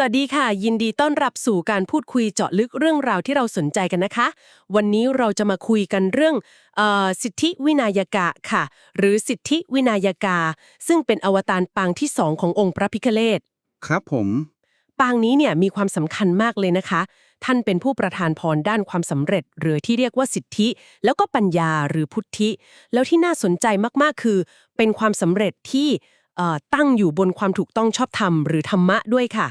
วัสดีค่ะ ยินดีต้อนรับสู่การพูดคุยเจาะลึกเรื่องราวที่เราสนใจกันนะคะ วันนี้เราจะมาคุยกันเรื่องเออสิทธิวินายกะค่ะ หรือสิทธิวินายกา ซึ่งเป็นอวตารปางที่สองขององค์พระพิฆเนศครับผม ปางนี้เนี่ยมีความสำคัญมากเลยนะคะ ท่านเป็นผู้ประทานพรด้านความสำเร็จ หรือที่เรียกว่าสิทธิ แล้วก็ปัญญาหรือพุทธิ แล้วที่น่าสนใจมากๆคือ เป็นความสำเร็จที่เอ่อตั้งอยู่บนความถูกต้องชอบธรรมหรือธรรมะด้วยค่ะ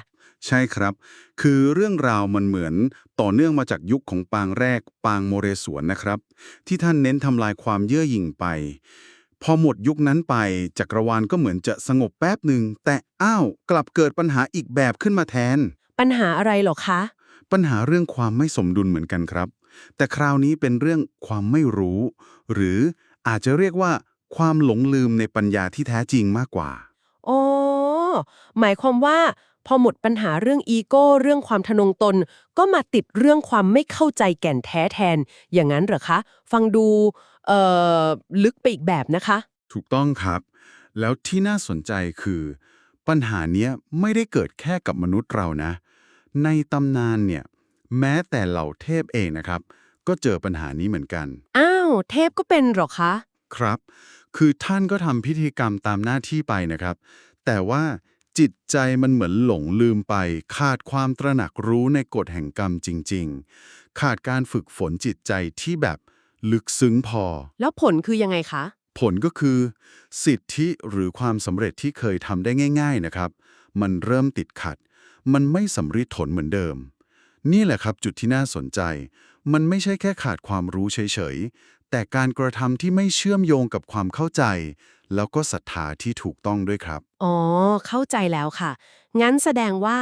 ใช่ครับ คือเรื่องราวมันเหมือนต่อเนื่องมาจากยุคของปางแรกปางโมเรสวนนะครับ ที่ท่านเน้นทำลายความเย่อหยิ่งไป พอหมดยุคนั้นไปจักรวาลก็เหมือนจะสงบแป๊บหนึ่งแต่อ้าวกลับเกิดปัญหาอีกแบบขึ้นมาแทน ปัญหาอะไรเหรอคะ ปัญหาเรื่องความไม่สมดุลเหมือนกันครับ แต่คราวนี้เป็นเรื่องความไม่รู้ หรืออาจจะเรียกว่า ความหลงลืมในปัญญาที่แท้จริงมากกว่า อ๋อ หมายความว่า พอหมดปัญหาเรื่องอีโก้เรื่องความทะนงตน ก็มาติดเรื่องความไม่เข้าใจแก่นแท้แทน อย่างนั้นเหรอคะ ฟังดูเอ่อลึกไปอีกแบบนะคะ ถูกต้องครับ แล้วที่น่าสนใจคือ ปัญหาเนี้ยไม่ได้เกิดแค่กับมนุษย์เรานะ ในตำนานเนี่ยแม้แต่เหล่าเทพเองนะครับ ก็เจอปัญหานี้เหมือนกัน อ้าว เทพก็เป็นเหรอคะ ครับ คือท่านก็ทำพิธีกรรมตามหน้าที่ไปนะครับ แต่ว่า จิตใจมันเหมือนหลงลืมไป ขาดความตระหนักรู้ในกฎแห่งกรรมจริง ๆ ขาดการฝึกฝนจิตใจที่แบบลึกซึ้งพอ แล้วผลคือยังไงคะ ผลก็คือ สิทธิหรือความสำเร็จที่เคยทำได้ง่าย ๆนะครับ มันเริ่มติดขัด มันไม่สำริดผลเหมือนเดิม นี่แหละครับจุดที่น่าสนใจ มันไม่ใช่แค่ขาดความรู้เฉยๆ แต่การกระทำที่ไม่เชื่อมโยงกับความเข้าใจ แล้วก็ศรัทธาที่ถูกต้องด้วยครับ อ๋อ เข้าใจแล้วค่ะ งั้นแสดงว่า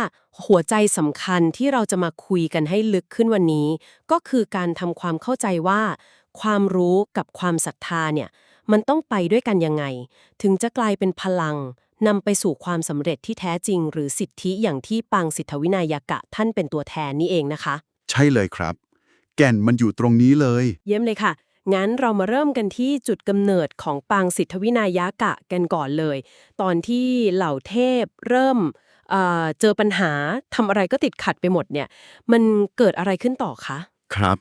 หัวใจสำคัญที่เราจะมาคุยกันให้ลึกขึ้นวันนี้ ก็คือการทำความเข้าใจว่า ความรู้กับความศรัทธาเนี่ย มันต้องไปด้วยกันยังไง ถึงจะกลายเป็นพลังนำไปสู่ความสำเร็จที่แท้จริง หรือสิทธิอย่างที่ปางสิทธวินายกะท่านเป็นตัวแทนนี่เองนะคะ ใช่เลยครับ แก่นมันอยู่ตรงนี้เลย เยี่ยมเลยค่ะ งั้นเรามาเริ่มกันที่จุดกำเนิดของปางสิทธวินายากะกันก่อนเลย ตอนที่เหล่าเทพเริ่มเเจอปัญหาทำอะไรก็ติดขัดไปหมดเนี่ย มันเกิดอะไรขึ้นต่อคะ ครับ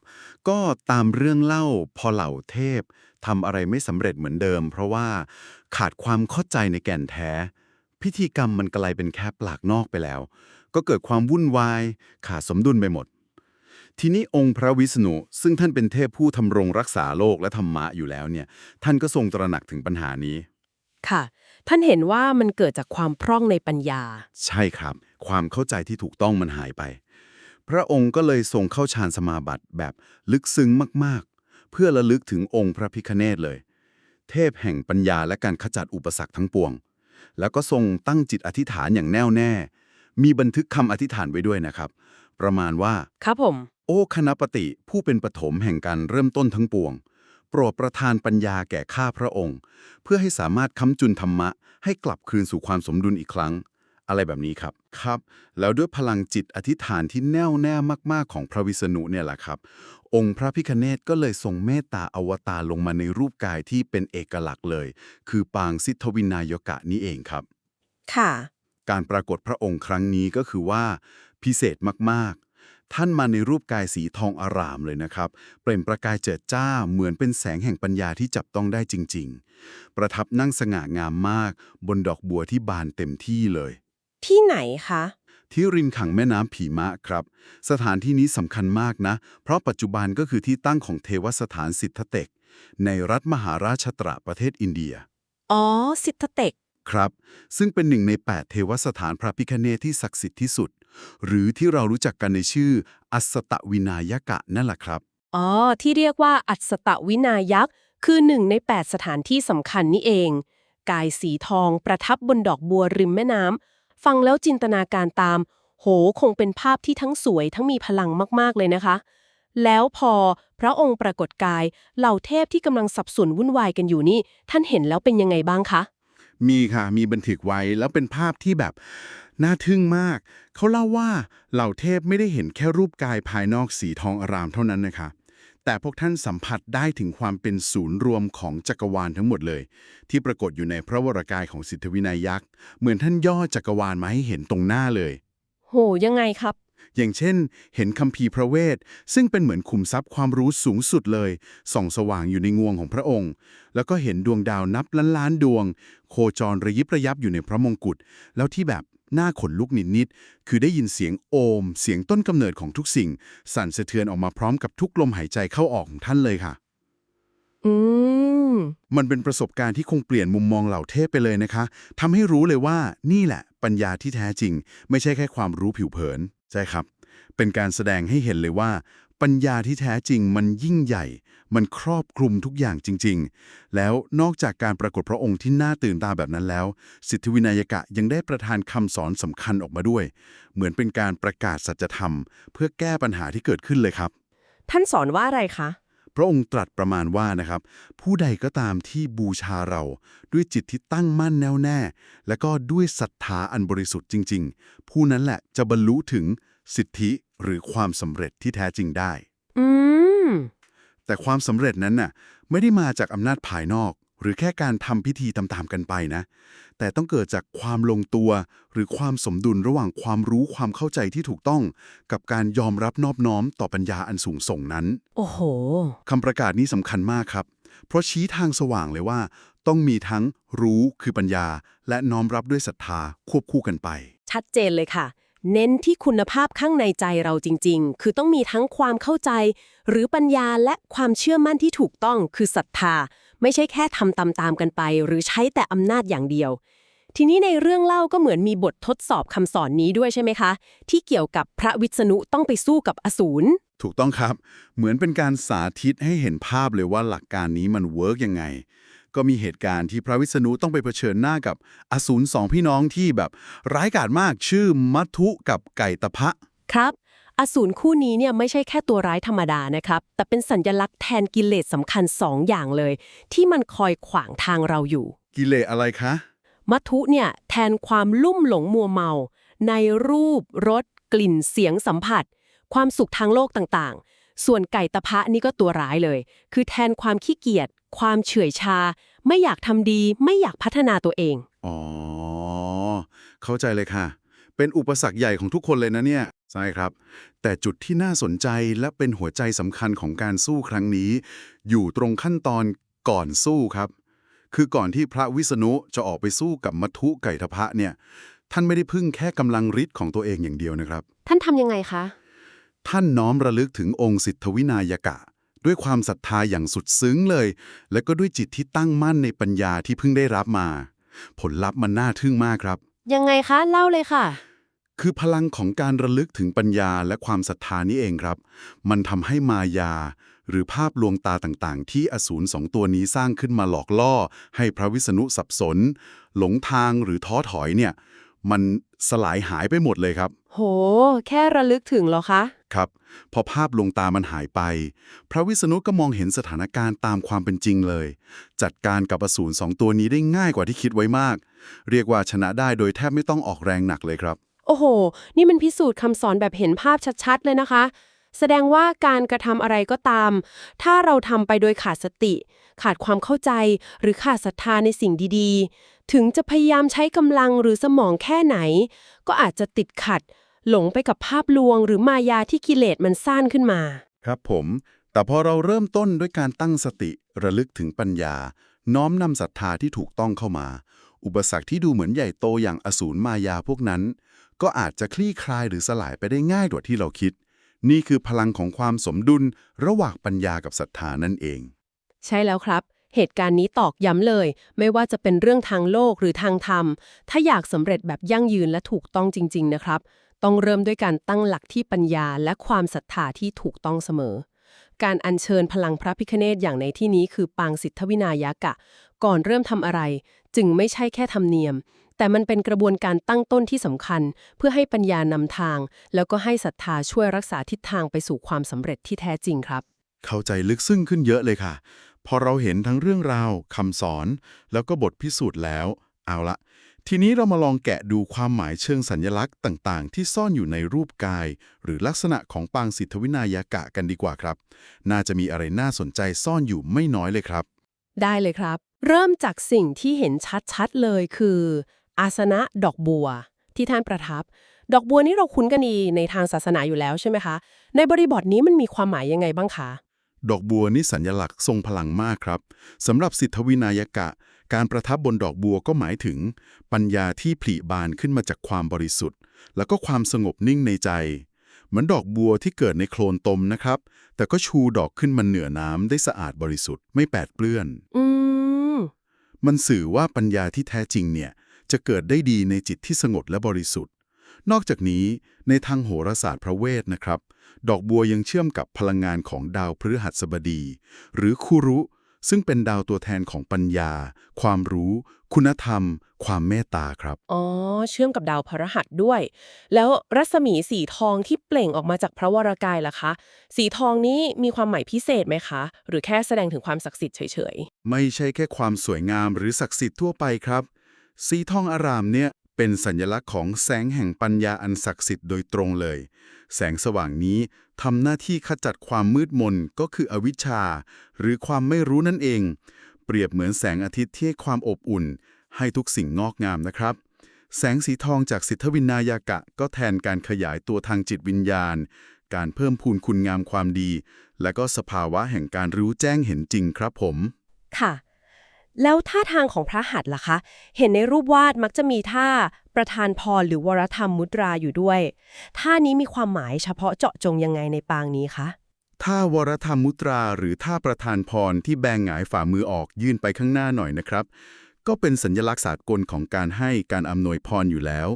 ก็ตามเรื่องเล่าพอเหล่าเทพทำอะไรไม่สำเร็จเหมือนเดิม เพราะว่าขาดความเข้าใจในแก่นแท้ พิธีกรรมมันกลายเป็นแค่ปลากนอกไปแล้ว ก็เกิดความวุ่นวาย ขาดสมดุลไปหมด ทีนี้องค์พระวิษณุซึ่งท่านเป็นเทพผู้ทำรงรักษาโลกและธรรมะอยู่แล้วเนี่ย ท่านก็ทรงตระหนักถึงปัญหานี้ ค่ะ ท่านเห็นว่ามันเกิดจากความพร่องในปัญญา ใช่ครับ ความเข้าใจที่ถูกต้องมันหายไป พระองค์ก็เลยทรงเข้าฌานสมาบัติแบบลึกซึ้งมากๆ เพื่อระลึกถึงองค์พระพิคเนตเลย เทพแห่งปัญญาและการขจัดอุปสรรคทั้งปวง แล้วก็ทรงตั้งจิตอธิษฐานอย่างแน่วแน่ มีบันทึกคำอธิษฐานไว้ด้วยนะครับ ประมาณว่า ครับผม โอ้คณปติผู้เป็นปฐมแห่งการเริ่มต้นทั้งปวง โปรดประทานปัญญาแก่ข้าพระองค์ เพื่อให้สามารถค้ำจุนธรรมะ ให้กลับคืนสู่ความสมดุลอีกครั้ง อะไรแบบนี้ครับครับ แล้วด้วยพลังจิตอธิษฐานที่แน่วแน่มาก ๆ ของพระวิษณุเนี่ยแหละครับ องค์พระพิคเนตก็เลยทรงเมตตาอวตารลงมาในรูปกายที่เป็นเอกลักษณ์เลย คือปางสิทธวินายกะนี้เองครับ ค่ะ การปรากฏพระองค์ครั้งนี้ก็คือว่า พิเศษมากๆ ท่านมาในรูปกายสีทองอารามเลยนะครับ เปล่งประกายเจิดจ้าเหมือนเป็นแสงแห่งปัญญาที่จับต้องได้จริง ๆ ประทับนั่งสง่างามมาก บนดอกบัวที่บานเต็มที่เลย ที่ไหนคะ ที่ริมขังแม่น้ำผีมะครับ สถานที่นี้สำคัญมากนะ เพราะปัจจุบันก็คือที่ตั้งของเทวสถานสิทธเตก ในรัฐมหาราชตระประเทศอินเดีย อ๋อ สิทธเตกครับ ซึ่งเป็นหนึ่งใน 8 เทวสถานพระพิคเนตที่ศักดิ์สิทธิ์ที่สุด หรือที่เรารู้จักกันในชื่อ อัสตวินายกะนั่นแหละครับ อ๋อ ที่เรียกว่าอัศตวินายักษ์ คือหนึ่งใน 8 สถานที่สำคัญนี่เอง กายสีทองประทับบนดอกบัวริมแม่น้ำฟังแล้วจินตนาการตาม โหคงเป็นภาพที่ทั้งสวยทั้งมีพลังมากๆเลยนะคะ แล้วพอพระองค์ปรากฏกายเหล่าเทพที่กำลังสับสนวุ่นวายกันอยู่นี่ ท่านเห็นแล้วเป็นยังไงบ้างคะ มีค่ะ มีบันทึกไว้แล้วเป็นภาพที่แบบ น่าทึ่งมาก เขาเล่าว่าเหล่าเทพไม่ได้เห็นแค่รูปกายภายนอกสีทองอารามเท่านั้นนะคะแต่พวกท่านสัมผัสได้ถึงความเป็นศูนย์รวมของจักรวาลทั้งหมดเลย ที่ปรากฏอยู่ในพระวรากายของสิทธวินัยยักษ์ เหมือนท่านย่อจักรวาลมาให้เห็นตรงหน้าเลยโโหยังไงครับ อย่างเช่น เห็นคัมภีร์พระเวท ซึ่งเป็นเหมือนขุมทรัพย์ความรู้สูงสุดเลย ส่องสว่างอยู่ในงวงของพระองค์ แล้วก็เห็นดวงดาวนับล้านล้านดวง โคจรระยิบระยับอยู่ในพระมงกุฎ แล้วที่แบบหน้าขนลุกนิดๆ คือได้ยินเสียงโอม เสียงต้นกำเนิดของทุกสิ่ง สั่นสะเทือนออกมาพร้อมกับทุกลมหายใจเข้าออกของท่านเลยค่ะ อืม มันเป็นประสบการณ์ที่คงเปลี่ยนมุมมองเหล่าเทพไปเลยนะคะทำให้รู้เลยว่านี่แหละ ปัญญาที่แท้จริง ไม่ใช่แค่ความรู้ผิวเผิน ใช่ครับ เป็นการแสดงให้เห็นเลยว่า ปัญญาที่แท้จริงมันยิ่งใหญ่ มันครอบคลุมทุกอย่างจริง ๆ แล้วนอกจากการปรากฏพระองค์ที่น่าตื่นตาแบบนั้นแล้ว สิทธิวินัยกะยังได้ประทานคำสอนสำคัญออกมาด้วย เหมือนเป็นการประกาศสัจธรรม เพื่อแก้ปัญหาที่เกิดขึ้นเลยครับ ท่านสอนว่าอะไรคะ พระองค์ตรัสประมาณว่านะครับ ผู้ใดก็ตามที่บูชาเรา ด้วยจิตที่ตั้งมั่นแน่วแน่ และก็ด้วยศรัทธาอันบริสุทธิ์จริง ๆ ผู้นั้นแหละจะบรรลุถึงสิทธิหรือความสำเร็จที่แท้จริงได้ อืม แต่ความสำเร็จนั้นน่ะไม่ได้มาจากอำนาจภายนอกห รือแค่การทำพิธีตามๆกันไปนะ แต่ต้องเกิดจากความลงตัวหรือความสมดุลระหว่างความรู้ความเข้าใจที่ถูกต้อง กับการยอมรับนอบน้อมต่อปัญญาอันสูงส่งนั้น โอ้โหคำประกาศนี้สำคัญมากครับ เพราะชี้ทางสว่างเลยว่า ต้องมีทั้งรู้คือปัญญา และน้อมรับด้วยศรัทธาควบคู่กันไป ชัดเจนเลยค่ะ เน้นที่คุณภาพข้างในใจเราจริง ๆ คือต้องมีทั้งความเข้าใจ หรือปัญญาและความเชื่อมั่นที่ถูกต้องคือศรัทธา ไม่ใช่แค่ทำตามๆกันไป หรือใช้แต่อำนาจอย่างเดียว ทีนี้ในเรื่องเล่าก็เหมือนมีบททดสอบคำสอนนี้ด้วยใช่ไหมคะ ที่เกี่ยวกับพระวิษณุต้องไปสู้กับอสูรถูกต้องครับ เหมือนเป็นการสาธิตให้เห็นภาพเลยว่าหลักการนี้มันเวิร์กยังไง ก็มีเหตุการณ์ที่พระวิษณุต้องไปเผชิญหน้ากับอสูรสองพี่น้องที่แบบร้ายกาจมากชื่อมัทุกับไก่ตะพะ ครับ อสูรคู่นี้เนี่ยไม่ใช่แค่ตัวร้ายธรรมดานะครับ แต่เป็นสัญลักษณ์แทนกิเลสสำคัญสองอย่างเลย ที่มันคอยขวางทางเราอยู่ กิเลสอะไรคะมัทุเนี่ยแทนความลุ่มหลงมัวเมา ในรูปรสกลิ่นเสียงสัมผัส ความสุขทางโลกต่างๆ ส่วนไก่ตะพะนี่ก็ตัวร้ายเลย คือแทนความขี้เกียจความเฉื่อยชา ไม่อยากทำดี ไม่อยากพัฒนาตัวเอง อ๋อ เข้าใจเลยค่ะ เป็นอุปสรรคใหญ่ของทุกคนเลยนะเนี่ย ใช่ครับ แต่จุดที่น่าสนใจและเป็นหัวใจสำคัญของการสู้ครั้งนี้ อยู่ตรงขั้นตอนก่อนสู้ครับ คือก่อนที่พระวิษณุจะออกไปสู้กับมัทุไก่ทพะเนี่ย ท่านไม่ได้พึ่งแค่กำลังฤทธิ์ของตัวเองอย่างเดียวนะครับ ท่านทำยังไงคะ ท่านน้อมระลึกถึงองค์สิทธวินายกะ ด้วยความศรัทธาอย่างสุดซึ้งเลย และก็ด้วยจิตที่ตั้งมั่นในปัญญาที่เพิ่งได้รับมา ผลลัพธ์มันน่าทึ่งมากครับ ยังไงคะ เล่าเลยค่ะ คือพลังของการระลึกถึงปัญญาและความศรัทธานี่เองครับ มันทำให้มายา หรือภาพลวงตาต่างๆ ที่อสูรสองตัวนี้สร้างขึ้นมาหลอกล่อ ให้พระวิษณุสับสน หลงทางหรือท้อถอยเนี่ย มันสลายหายไปหมดเลยครับ โห แค่ระลึกถึงเหรอคะ ครับ พอภาพลวงตามันหายไป พระวิษณุก็มองเห็นสถานการณ์ตามความเป็นจริงเลย จัดการกับอสูรสองตัวนี้ได้ง่ายกว่าที่คิดไว้มาก เรียกว่าชนะได้โดยแทบไม่ต้องออกแรงหนักเลยครับ โอ้โห นี่มันพิสูจน์คำสอนแบบเห็นภาพชัดๆ เลยนะคะ แสดงว่าการกระทำอะไรก็ตาม ถ้าเราทำไปโดยขาดสติ ขาดความเข้าใจ หรือขาดศรัทธาในสิ่งดีๆ ถึงจะพยายามใช้กำลังหรือสมองแค่ไหน ก็อาจจะติดขัด หลงไปกับภาพลวง หรือมายาที่กิเลสมันสร้างขึ้นมา ครับผม แต่พอเราเริ่มต้นด้วยการตั้งสติระลึกถึงปัญญา น้อมนำศรัทธาที่ถูกต้องเข้ามา อุปสรรคที่ดูเหมือนใหญ่โตอย่างอสูรมายาพวกนั้น ก็อาจจะคลี่คลายหรือสลายไปได้ง่ายกว่าที่เราคิด นี่คือพลังของความสมดุลระหว่างปัญญากับศรัทธานั่นเอง ใช่แล้วครับ เหตุการณ์นี้ตอกย้ำเลย ไม่ว่าจะเป็นเรื่องทางโลกหรือทางธรรม ถ้าอยากสำเร็จแบบยั่งยืนและถูกต้องจริง ๆ นะครับ ต้องเริ่มด้วยการตั้งหลักที่ปัญญาและความศรัทธาที่ถูกต้องเสมอการอัญเชิญพลังพระพิคเนตอย่างในที่นี้คือปางสิทธวินายกะ ก่อนเริ่มทำอะไร จึงไม่ใช่แค่ธรรมเนียม แต่มันเป็นกระบวนการตั้งต้นที่สำคัญ เพื่อให้ปัญญานำทาง แล้วก็ให้ศรัทธาช่วยรักษาทิศทางไปสู่ความสำเร็จที่แท้จริงครับ เข้าใจลึกซึ้งขึ้นเยอะเลยค่ะ พอเราเห็นทั้งเรื่องราวคำสอน แล้วก็บทพิสูจน์แล้ว เอาละทีนี้เรามาลองแกะดูความหมายเชิงสัญลักษณ์ต่าง ๆ ที่ซ่อนอยู่ในรูปกาย หรือลักษณะของปางสิทธวินายากะกันดีกว่าครับ น่าจะมีอะไรน่าสนใจซ่อนอยู่ไม่น้อยเลยครับ ได้เลยครับ เริ่มจากสิ่งที่เห็นชัด ๆ เลยคือ อาสนะดอกบัว ที่ท่านประทับ ดอกบัวนี่เราคุ้นกันดีในทางศาสนาอยู่แล้วใช่ไหมคะ ในบริบทนี้มันมีความหมายยังไงบ้างคะ ดอกบัวนี่สัญลักษณ์ทรงพลังมากครับสำหรับสิทธวินายกะ การประทับบนดอกบัวก็หมายถึง ปัญญาที่ผลิบานขึ้นมาจากความบริสุทธิ์ แล้วก็ความสงบนิ่งในใจ เหมือนดอกบัวที่เกิดในโคลนตมนะครับ แต่ก็ชูดอกขึ้นมาเหนือน้ำได้สะอาดบริสุทธิ์ไม่แปดเปื้อน อืมมันสื่อว่าปัญญาที่แท้จริงเนี่ย จะเกิดได้ดีในจิตที่สงบและบริสุทธิ์ นอกจากนี้ในทางโหราศาสตร์พระเวทนะครับ ดอกบัวยังเชื่อมกับพลังงานของดาวพฤหัสบดี หรือคุรุ ซึ่งเป็นดาวตัวแทนของปัญญา ความรู้ คุณธรรม ความเมตตาครับ อ๋อ เชื่อมกับดาวพฤหัสด้วย แล้วรัศมีสีทองที่เปล่งออกมาจากพระวรากายล่ะคะ สีทองนี้มีความหมายพิเศษไหมคะ หรือแค่แสดงถึงความศักดิ์สิทธิ์เฉยไม่ใช่แค่ความสวยงามหรือศักดิ์สิทธิ์ทั่วไปครับ สีทองอารามเนี่ยเป็นสัญลักษณ์ของแสงแห่งปัญญาอันศักดิ์สิทธิ์โดยตรงเลย แสงสว่างนี้ทำหน้าที่ขจัดความมืดมนก็คืออวิชชา หรือความไม่รู้นั่นเอง เปรียบเหมือนแสงอาทิตย์ที่ให้ความอบอุ่น ให้ทุกสิ่งงอกงามนะครับ แสงสีทองจากสิทธวินายากะ ก็แทนการขยายตัวทางจิตวิญญาณ การเพิ่มพูนคุณงามความดี และก็สภาวะแห่งการรู้แจ้งเห็นจริงครับผม ค่ะ แล้วท่าทางของพระหัตถ์ล่ะคะ เห็นในรูปวาดมักจะมีท่าประธานพรหรือวรธรรมมุตราอยู่ด้วย ท่านี้มีความหมายเฉพาะเจาะจงยังไงในปางนี้คะ ท่าวรธรรมมุตราหรือท่าประธานพรที่แบงหงายฝ่ามือออกยื่นไปข้างหน้าหน่อยนะครับ ก็เป็นสัญลักษณ์สากลของการให้การอำนวยพรอยู่แล้ว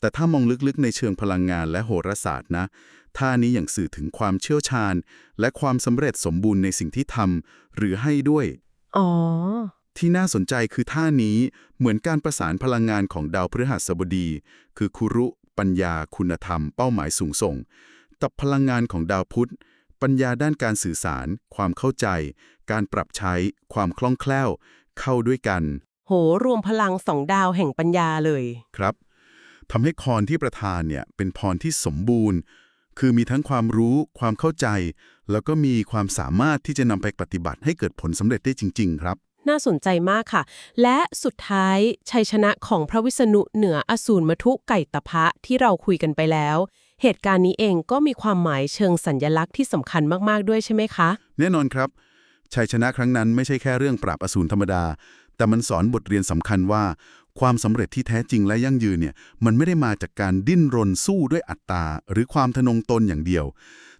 แต่ถ้ามองลึกๆในเชิงพลังงานและโหราศาสตร์นะ ท่านี้อย่างสื่อถึงความเชี่ยวชาญ และความสำเร็จสมบูรณ์ในสิ่งที่ทำหรือให้ด้วย อ๋อ ที่น่าสนใจคือท่านี้เหมือนการประสานพลังงานของดาวพฤหัสบดี คือคุรุ ปัญญา คุณธรรม เป้าหมายสูงส่ง กับพลังงานของดาวพุธ ปัญญาด้านการสื่อสาร ความเข้าใจ การปรับใช้ ความคล่องแคล่ว เข้าด้วยกัน โห รวมพลังสองดาวแห่งปัญญาเลย ครับทำให้พรที่ประทานเนี่ยเป็นพรที่สมบูรณ์ คือมีทั้งความรู้ ความเข้าใจ แล้วก็มีความสามารถที่จะนำไปปฏิบัติให้เกิดผลสำเร็จได้จริง ๆ ครับ น่าสนใจมากค่ะ และสุดท้ายชัยชนะของพระวิษณุเหนืออสูรมทุกไก่ตภะที่เราคุยกันไปแล้ว เหตุการณ์นี้เองก็มีความหมายเชิงสัญญลักษณ์ที่สำคัญมากๆด้วยใช่ไหมคะ แน่นอนครับ ชัยชนะครั้งนั้นไม่ใช่แค่เรื่องปราบอสูรธรรมดา แต่มันสอนบทเรียนสำคัญว่า ความสำเร็จที่แท้จริงและยั่งยืนเนี่ยมันไม่ได้มาจากการดิ้นรนสู้ด้วยอัตตาหรือความทะนงตนอย่างเดียว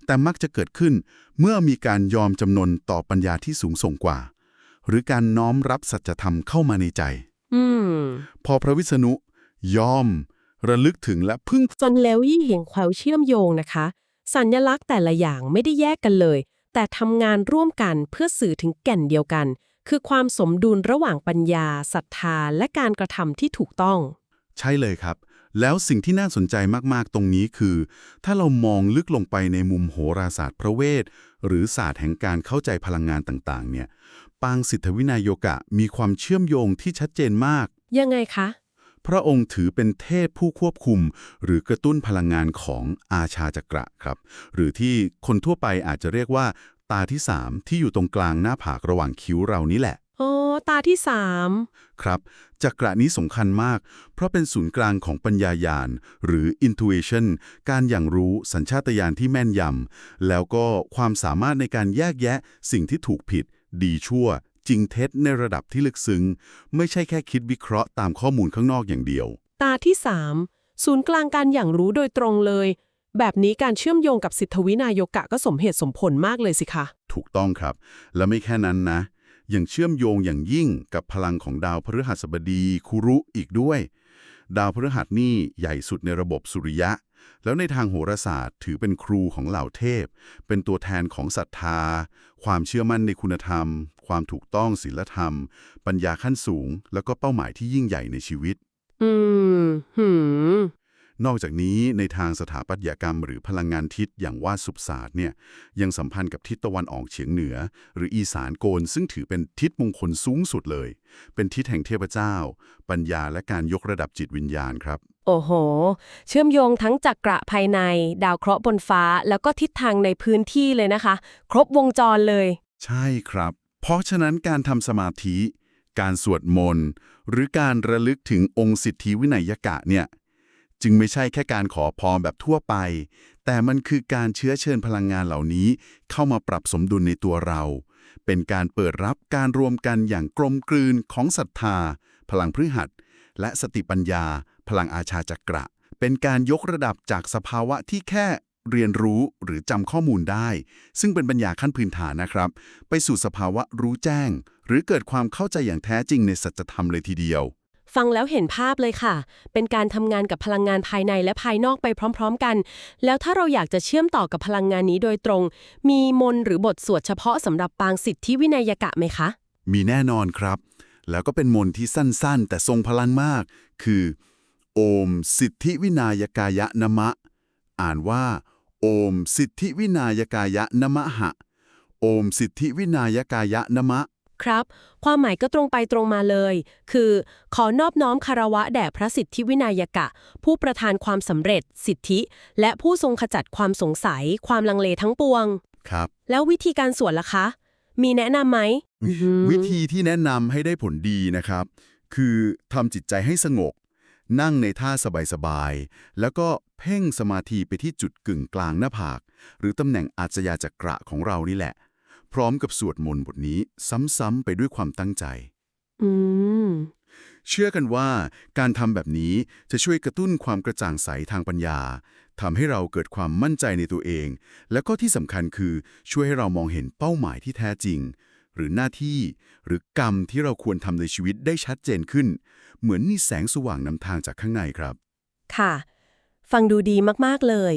แต่มักจะเกิดขึ้นเมื่อมีการยอมจำนนต่อปัญญาที่สูงส่งกว่า หรือการน้อมรับสัจธรรมเข้ามาในใจอืมพอพระวิษณุยอม ระลึกถึงและพึ่งจนแล้วยิ่งเห็นความเชื่อมโยงนะคะ สัญลักษณ์แต่ละอย่างไม่ได้แยกกันเลย แต่ทำงานร่วมกันเพื่อสื่อถึงแก่นเดียวกัน คือความสมดุลระหว่างปัญญาศรัทธา และการกระทำที่ถูกต้อง ใช่เลยครับ แล้วสิ่งที่น่าสนใจมาก ๆ ตรงนี้คือ ถ้าเรามองลึกลงไปในมุมโหราศาสตร์พระเวทหรือศาสตร์แห่งการเข้าใจพลังงานต่าง ๆ เนี่ย ปางสิทธวินายโยกะมีความเชื่อมโยงที่ชัดเจนมาก ยังไงคะ พระองค์ถือเป็นเทพผู้ควบคุม หรือกระตุ้นพลังงานของอาชาจักระครับ หรือที่คนทั่วไปอาจจะเรียกว่า ตาที่สามที่อยู่ตรงกลางหน้าผากระหว่างคิ้วเรานี่แหละอ๋อตาที่สามครับจักระนี้สำคัญมาก เพราะเป็นศูนย์กลางของปัญญายาณ หรือ intuition การอย่างรู้สัญชาตญาณที่แม่นยำแล้วก็ความสามารถในการแยกแยะสิ่งที่ถูกผิด ดีชั่ว จริงเท็จในระดับที่ลึกซึ้ง ไม่ใช่แค่คิดวิเคราะห์ตามข้อมูลข้างนอกอย่างเดียว ตาที่สามศูนย์กลางการอย่างรู้โดยตรงเลย แบบนี้การเชื่อมโยงกับสิทธวินายกะก็สมเหตุสมผลมากเลยสิคะ ถูกต้องครับ และไม่แค่นั้นนะ ยังเชื่อมโยงอย่างยิ่งกับพลังของดาวพฤหัสบดีคุรุอีกด้วย ดาวพฤหัสนี่ใหญ่สุดในระบบสุริยะ แล้วในทางโหราศาสตร์ถือเป็นครูของเหล่าเทพ เป็นตัวแทนของศรัทธา ความเชื่อมั่นในคุณธรรม ความถูกต้องศีลธรรม ปัญญาขั้นสูง แล้วก็เป้าหมายที่ยิ่งใหญ่ในชีวิต อืมหืมนอกจากนี้ในทางสถาปัตยกรรมหรือพลังงานทิศอย่างวาดสุปศาสตร์เนี่ยยังสัมพันธ์กับทิศตะวันออกเฉียงเหนือ หรืออีสานโกน ซึ่งถือเป็นทิศมงคลสูงสุดเลย เป็นทิศแห่งเทพเจ้า ปัญญาและการยกระดับจิตวิญญาณครับ โอ้โห เชื่อมโยงทั้งจักระภายใน ดาวเคราะห์บนฟ้า แล้วก็ทิศทางในพื้นที่เลยนะคะ ครบวงจรเลย ใช่ครับ เพราะฉะนั้นการทำสมาธิ การสวดมนต์ หรือการระลึกถึงองค์สิทธิวินัยกะเนี่ย จึงไม่ใช่แค่การขอพรแบบทั่วไป แต่มันคือการเชื้อเชิญพลังงานเหล่านี้ เข้ามาปรับสมดุลในตัวเรา เป็นการเปิดรับการรวมกันอย่างกลมกลืนของศรัทธา พลังพฤหัสและสติปัญญา พลังอาชาจักระ เป็นการยกระดับจากสภาวะที่แค่เรียนรู้หรือจำข้อมูลได้ ซึ่งเป็นปัญญาขั้นพื้นฐานนะครับ ไปสู่สภาวะรู้แจ้ง หรือเกิดความเข้าใจอย่างแท้จริงในสัจธรรมเลยทีเดียว ฟังแล้วเห็นภาพเลยค่ะ เป็นการทำงานกับพลังงานภายในและภายนอกไปพร้อม ๆ กัน แล้วถ้าเราอยากจะเชื่อมต่อกับพลังงานนี้โดยตรง มีมนต์หรือบทสวดเฉพาะสำหรับปางสิทธิวินัยกะไหมคะ มีแน่นอนครับ แล้วก็เป็นมนต์ที่สั้นๆ แต่ทรงพลังมาก คือ โอมสิทธิวินายกายะนะมะ อ่านว่า โอมสิทธิวินายกายะนะมะหะ โอมสิทธิวินายกายะนะมะ ครับ ความหมายก็ตรงไปตรงมาเลย คือ ขอนอบน้อมคารวะแด่พระสิทธิวินัยกะ ผู้ประทานความสำเร็จ สิทธิ และผู้ทรงขจัดความสงสัย ความลังเลทั้งปวง ครับ แล้ววิธีการสวดล่ะคะ มีแนะนำไหม วิธีที่แนะนำให้ได้ผลดีนะครับ คือทำจิตใจให้สงบ นั่งในท่าสบายๆ แล้วก็เพ่งสมาธิไปที่จุดกึ่งกลางหน้าผาก หรือตำแหน่งอาจยาจักระของเรานี่แหละ พร้อมกับสวดมนต์บทนี้ซ้ำๆไปด้วยความตั้งใจ อืม เชื่อกันว่าการทำแบบนี้จะช่วยกระตุ้นความกระจ่างใสทางปัญญาทำให้เราเกิดความมั่นใจในตัวเอง และก็ที่สำคัญคือช่วยให้เรามองเห็นเป้าหมายที่แท้จริง หรือหน้าที่ หรือกรรมที่เราควรทำในชีวิตได้ชัดเจนขึ้น เหมือนมีแสงสว่างนำทางจากข้างในครับ ค่ะ ฟังดูดีมากๆเลย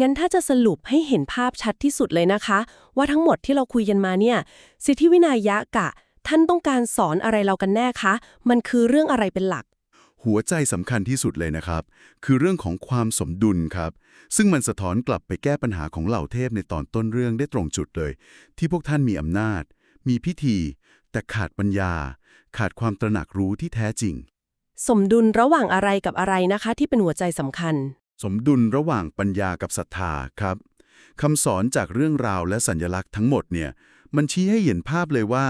งั้นถ้าจะสรุปให้เห็นภาพชัดที่สุดเลยนะคะ ว่าทั้งหมดที่เราคุยกันมาเนี่ยสิทธิวินัยะกะ ท่านต้องการสอนอะไรเรากันแน่คะ มันคือเรื่องอะไรเป็นหลักหัวใจสำคัญที่สุดเลยนะครับ คือเรื่องของความสมดุลครับ ซึ่งมันสะท้อนกลับไปแก้ปัญหาของเหล่าเทพในตอนต้นเรื่องได้ตรงจุดเลย ที่พวกท่านมีอำนาจ มีพิธี แต่ขาดปัญญา ขาดความตระหนักรู้ที่แท้จริง สมดุลระหว่างอะไรกับอะไรนะคะ ที่เป็นหัวใจสำคัญ สมดุลระหว่างปัญญากับศรัทธาครับคำสอนจากเรื่องราวและสัญลักษณ์ทั้งหมดเนี่ยมันชี้ให้เห็นภาพเลยว่า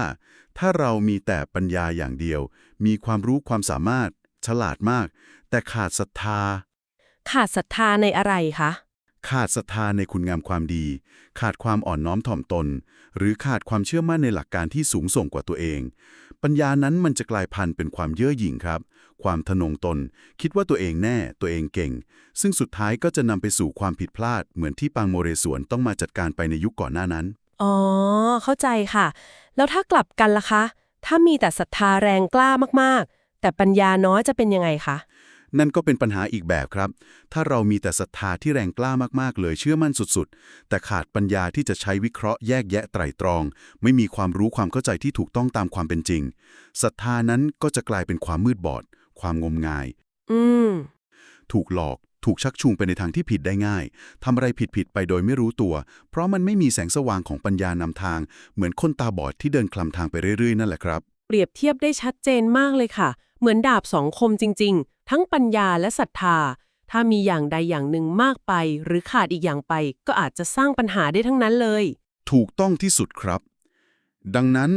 ถ้าเรามีแต่ปัญญาอย่างเดียว มีความรู้ความสามารถ ฉลาดมาก แต่ขาดศรัทธา ขาดศรัทธาในอะไรคะ ขาดศรัทธาในคุณงามความดี ขาดความอ่อนน้อมถ่อมตน หรือขาดความเชื่อมั่นในหลักการที่สูงส่งกว่าตัวเอง ปัญญานั้นมันจะกลายพันธุ์เป็นความเย่อหยิ่งครับ ความทะนงตน คิดว่าตัวเองแน่ ตัวเองเก่ง ซึ่งสุดท้ายก็จะนำไปสู่ความผิดพลาด เหมือนที่ปางโมเรสวนต้องมาจัดการไปในยุคก่อนหน้านั้น อ๋อ เข้าใจค่ะ แล้วถ้ากลับกันล่ะคะ ถ้ามีแต่ศรัทธาแรงกล้ามากๆ แต่ปัญญาน้อยจะเป็นยังไงคะ นั่นก็เป็นปัญหาอีกแบบครับ ถ้าเรามีแต่ศรัทธาที่แรงกล้ามากๆ เลยเชื่อมั่นสุดๆ แต่ขาดปัญญาที่จะใช้วิเคราะห์แยกแยะไตร่ตรอง ไม่มีความรู้ความเข้าใจที่ถูกต้องตามความเป็นจริงศรัทธานั้นก็จะกลายเป็นความมืดบอด ความงมงาย อืมถูกหลอกถูกชักจูงไปในทางที่ผิดได้ง่าย ทำอะไรผิดๆไปโดยไม่รู้ตัว เพราะมันไม่มีแสงสว่างของปัญญานำทาง เหมือนคนตาบอดที่เดินคลำทางไปเรื่อยๆ นั่นแหละครับ เปรียบเทียบได้ชัดเจนมากเลยค่ะ เหมือนดาบสองคมจริงๆ ทั้งปัญญาและศรัทธา ถ้ามีอย่างใดอย่างหนึ่งมากไป หรือขาดอีกอย่างไป ก็อาจจะสร้างปัญหาได้ทั้งนั้นเลย ถูกต้องที่สุดครับ ดังนั้น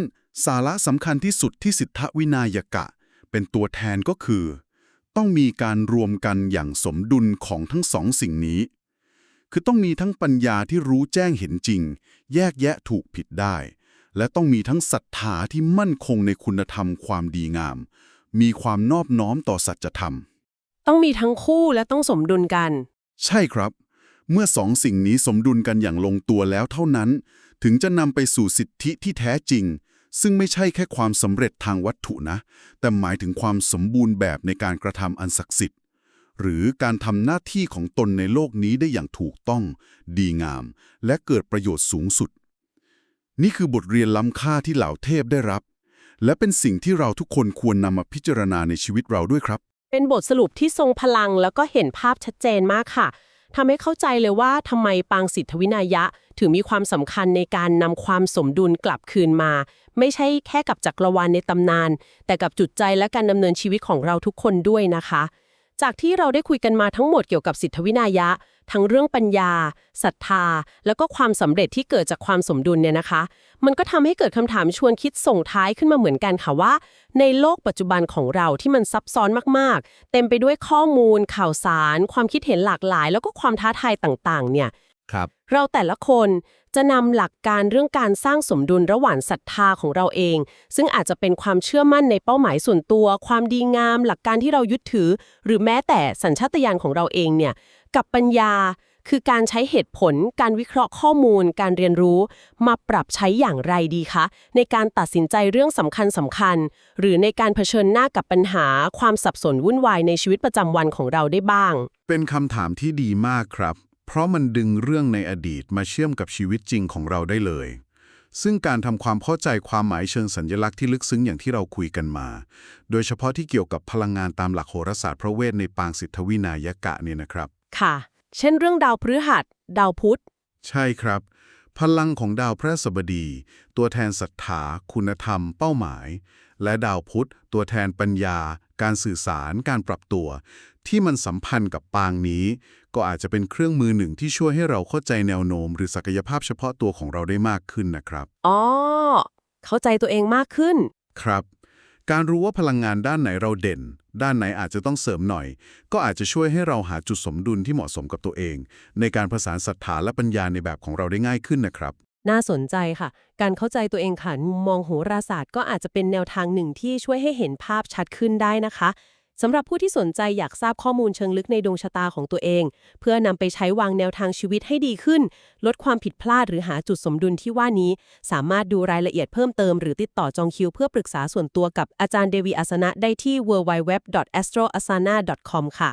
สาระสำคัญที่สุดที่สิทธวินายกะ เป็นตัวแทนก็คือ ต้องมีการรวมกันอย่างสมดุลของทั้งสองสิ่งนี้ คือต้องมีทั้งปัญญาที่รู้แจ้งเห็นจริง แยกแยะถูกผิดได้ และต้องมีทั้งศรัทธาที่มั่นคงในคุณธรรมความดีงาม มีความนอบน้อมต่อสัจธรรม ต้องมีทั้งคู่และต้องสมดุลกัน ใช่ครับ เมื่อสองสิ่งนี้สมดุลกันอย่างลงตัวแล้วเท่านั้น ถึงจะนำไปสู่สิทธิที่แท้จริง ซึ่งไม่ใช่แค่ความสำเร็จทางวัตถุนะ แต่หมายถึงความสมบูรณ์แบบในการกระทำอันศักดิ์สิทธิ์ หรือการทำหน้าที่ของตนในโลกนี้ได้อย่างถูกต้อง ดีงาม และเกิดประโยชน์สูงสุด นี่คือบทเรียนล้ำค่าที่เหล่าเทพได้รับ และเป็นสิ่งที่เราทุกคนควรนำมาพิจารณาในชีวิตเราด้วยครับ เป็นบทสรุปที่ทรงพลังแล้วก็เห็นภาพชัดเจนมากค่ะทำให้เข้าใจเลยว่าทำไมปางสิทธวินายะ ถึงมีความสำคัญในการนำความสมดุลกลับคืนมา ไม่ใช่แค่กับจักรวาลในตำนาน แต่กับจุดใจและการดำเนินชีวิตของเราทุกคนด้วยนะคะ จากที่เราได้คุยกันมาทั้งหมดเกี่ยวกับสิทธวินายะ ทั้งเรื่องปัญญาศรัทธา แล้วก็ความสำเร็จที่เกิดจากความสมดุลเนี่ยนะคะ มันก็ทำให้เกิดคำถามชวนคิดส่งท้ายขึ้นมาเหมือนกันค่ะว่า ในโลกปัจจุบันของเราที่มันซับซ้อนมากๆ เต็มไปด้วยข้อมูล ข่าวสาร ความคิดเห็นหลากหลาย แล้วก็ความท้าทายต่างๆ เนี่ยครับเราแต่ละคนจะนำหลักการเรื่องการสร้างสมดุลระหว่างศรัทธาของเราเอง ซึ่งอาจจะเป็นความเชื่อมั่นในเป้าหมายส่วนตัว ความดีงาม หลักการที่เรายึดถือ หรือแม้แต่สัญชาตญาณของเราเองเนี่ย กับปัญญา คือการใช้เหตุผล การวิเคราะห์ข้อมูล การเรียนรู้ มาปรับใช้อย่างไรดีคะ ในการตัดสินใจเรื่องสำคัญสำคัญ หรือในการเผชิญหน้ากับปัญหา ความสับสนวุ่นวายในชีวิตประจำวันของเราได้บ้าง เป็นคำถามที่ดีมากครับ เพราะมันดึงเรื่องในอดีตมาเชื่อมกับชีวิตจริงของเราได้เลย ซึ่งการทำความเข้าใจความหมายเชิงสัญลักษณ์ที่ลึกซึ้งอย่างที่เราคุยกันมา โดยเฉพาะที่เกี่ยวกับพลังงานตามหลักโหราศาสตร์พระเวทในปางสิทธวินายกะเนี่ยนะครับ ค่ะ เช่นเรื่องดาวพฤหัส ดาวพุธ ใช่ครับ พลังของดาวพระศับดี ตัวแทนศรัทธา คุณธรรม เป้าหมาย และดาวพุธ ตัวแทนปัญญา การสื่อสาร การปรับตัว ที่มันสัมพันธ์กับปางนี้ ก็อาจจะเป็นเครื่องมือหนึ่งที่ช่วยให้เราเข้าใจแนวโน้ม หรือศักยภาพเฉพาะตัวของเราได้มากขึ้นนะครับ อ๋อ เข้าใจตัวเองมากขึ้น ครับ การรู้ว่าพลังงานด้านไหนเราเด่น ด้านไหนอาจจะต้องเสริมหน่อย ก็อาจจะช่วยให้เราหาจุดสมดุลที่เหมาะสมกับตัวเอง ในการผสานศรัทธาและปัญญาในแบบของเราได้ง่ายขึ้นนะครับ น่าสนใจค่ะ การเข้าใจตัวเองผ่านมุมมองโหราศาสตร์ ก็อาจจะเป็นแนวทางหนึ่งที่ช่วยให้เห็นภาพชัดขึ้นได้นะคะ สำหรับผู้ที่สนใจอยากทราบข้อมูลเชิงลึกในดวงชะตาของตัวเอง เพื่อนำไปใช้วางแนวทางชีวิตให้ดีขึ้น ลดความผิดพลาดหรือหาจุดสมดุลที่ว่านี้ สามารถดูรายละเอียดเพิ่มเติมหรือติดต่อจองคิวเพื่อปรึกษาส่วนตัวกับอาจารย์เดวีอาสนะได้ที่ www.astroasana.com ค่ะ